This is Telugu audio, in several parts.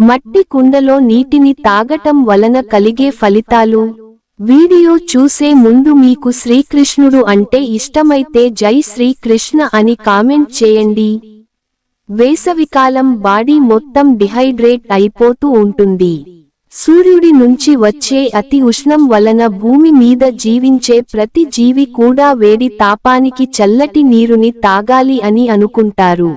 మట్టి కుండలో నీటిని తాగటం వలన కలిగే ఫలితాలు. వీడియో చూసే ముందు మీకు శ్రీకృష్ణుడు అంటే ఇష్టమైతే జై శ్రీకృష్ణ అని కామెంట్ చేయండి. వేసవికాలం బాడీ మొత్తం డిహైడ్రేట్ అయిపోతూ ఉంటుంది. సూర్యుడి నుంచి వచ్చే అతి ఉష్ణం వలన భూమి మీద జీవించే ప్రతి జీవి కూడా వేడి తాపానికి చల్లటి నీరుని తాగాలి అని అనుకుంటారు.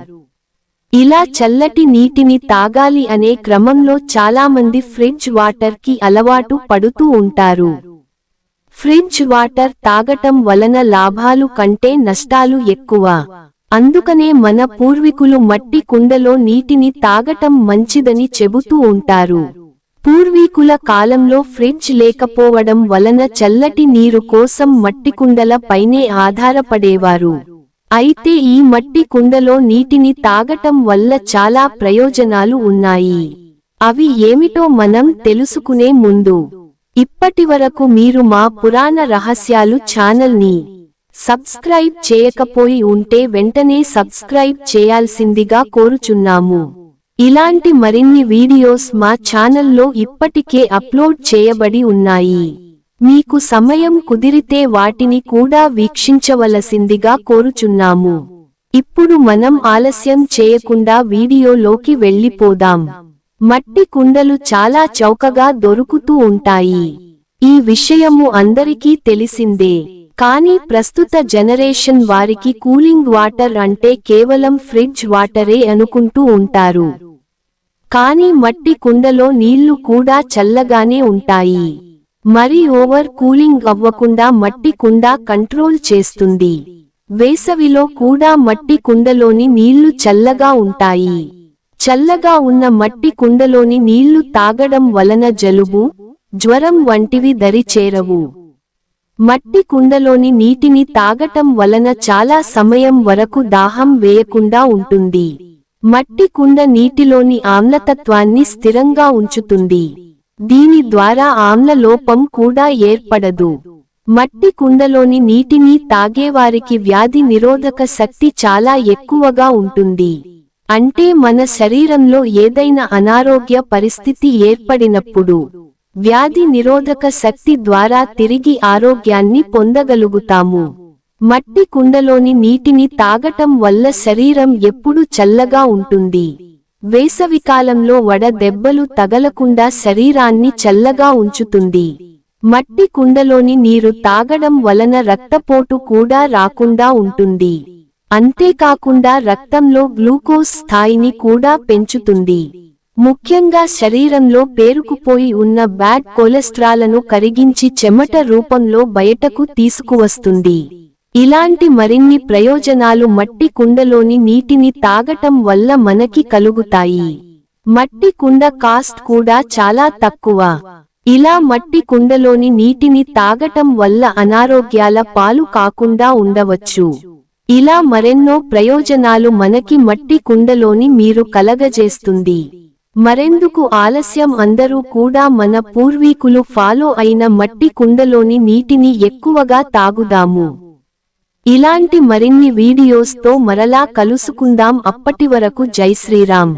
ఇలా చల్లటి నీటిని తాగాలి అనే క్రమంలో చాలామంది ఫ్రిడ్జ్ వాటర్కి అలవాటు పడుతూ ఉంటారు. ఫ్రిడ్జ్ వాటర్ తాగటం వలన లాభాలు కంటే నష్టాలు ఎక్కువ. అందుకనే మన పూర్వీకులు మట్టి కుండలో నీటిని తాగటం మంచిదని చెబుతూ ఉంటారు. పూర్వీకుల కాలంలో ఫ్రిడ్జ్ లేకపోవడం వలన చల్లటి నీరు కోసం మట్టి కుండల పైనే ఆధారపడేవారు. అయితే ఈ మట్టి కుండలో నీటిని తాగటం వల్ల చాలా ప్రయోజనాలు ఉన్నాయి. అవి ఏమిటో మనం తెలుసుకునే ముందు. ఇప్పటివరకు మీరు మా పురాణ రహస్యాలు ఛానల్ని సబ్స్క్రైబ్ చేయకపోయి ఉంటే వెంటనే సబ్స్క్రైబ్ చేయాల్సిందిగా కోరుచున్నాము. ఇలాంటి మరిన్ని వీడియోస్ మా ఛానల్లో ఇప్పటికే అప్లోడ్ చేయబడి ఉన్నాయి. మీకు సమయం కుదిరితే వాటిని కూడా వీక్షించవలసిందిగా కోరుచున్నాము. ఇప్పుడు మనం ఆలస్యం చేయకుండా వీడియోలోకి వెళ్ళిపోదాం. మట్టి కుండలు చాలా చౌకగా దొరుకుతూ ఉంటాయి. ఈ విషయము అందరికీ తెలిసిందే. కానీ ప్రస్తుత జనరేషన్ వారికి కూలింగ్ వాటర్ అంటే కేవలం ఫ్రిడ్జ్ వాటరే అనుకుంటూ ఉంటారు. కానీ మట్టి కుండలో నీళ్ళు కూడా చల్లగానే ఉంటాయి. మరి ఓవర్ కూలింగ్ అవ్వకుండా మట్టి కుండ కంట్రోల్ చేస్తుంది. వేసవిలో కూడా మట్టి కుండలోని నీళ్ళు చల్లగా ఉంటాయి. చల్లగా ఉన్న మట్టి కుండలోని నీళ్ళు తాగడం వలన జలుబు జ్వరం వంటివి దరి చేరవు మట్టి కుండలోని నీటిని తాగటం వలన చాలా సమయం వరకు దాహం వేయకుండా ఉంటుంది. మట్టి కుండ నీటిలోని ఆమ్లతత్వాన్ని స్థిరంగా ఉంచుతుంది. దీని ద్వారా ఆమ్ల లోపం కూడా ఏర్పడదు. మట్టి కుండలోని నీటిని తాగేవారికి వ్యాధి నిరోధక శక్తి చాలా ఎక్కువగా ఉంటుంది. అంటే మన శరీరంలో ఏదైనా అనారోగ్య పరిస్థితి ఏర్పడినప్పుడు వ్యాధి నిరోధక శక్తి ద్వారా తిరిగి ఆరోగ్యాన్ని పొందగలుగుతాము. మట్టి కుండలోని నీటిని తాగటం వల్ల శరీరం ఎప్పుడు చల్లగా ఉంటుంది. వేసవికాలంలో వడ దెబ్బలు తగలకుండా శరీరాన్ని చల్లగా ఉంచుతుంది. మట్టి కుండలోని నీరు తాగడం వలన రక్తపోటు కూడా రాకుండా ఉంటుంది. అంతేకాకుండా రక్తంలో గ్లూకోజ్ స్థాయిని కూడా పెంచుతుంది. ముఖ్యంగా శరీరంలో పేరుకుపోయి ఉన్న బ్యాడ్ కొలెస్ట్రాలను కరిగించి చెమట రూపంలో బయటకు తీసుకువస్తుంది. ఇలాంటి మరిన్ని ప్రయోజనాలు మట్టి కుండలోని నీటిని తాగటం వల్ల మనకి కలుగుతాయి. మట్టి కుండ కాస్ట్ కూడా చాలా తక్కువ. ఇలా మట్టి కుండలోని నీటిని తాగటం వల్ల అనారోగ్యాల పాలు కాకుండా ఉండవచ్చు. ఇలా మరెన్నో ప్రయోజనాలు మనకి మట్టి కుండలోని మీరు కలగజేస్తుంది. మరెందుకు ఆలస్యం? అందరూ కూడా మన పూర్వీకులు ఫాలో అయిన మట్టి కుండలోని నీటిని ఎక్కువగా తాగుదాము. ఇలాంటి మరిన్ని వీడియోస్తో మరలా కలుసుకుందాం. అప్పటి వరకు జై శ్రీరామ్.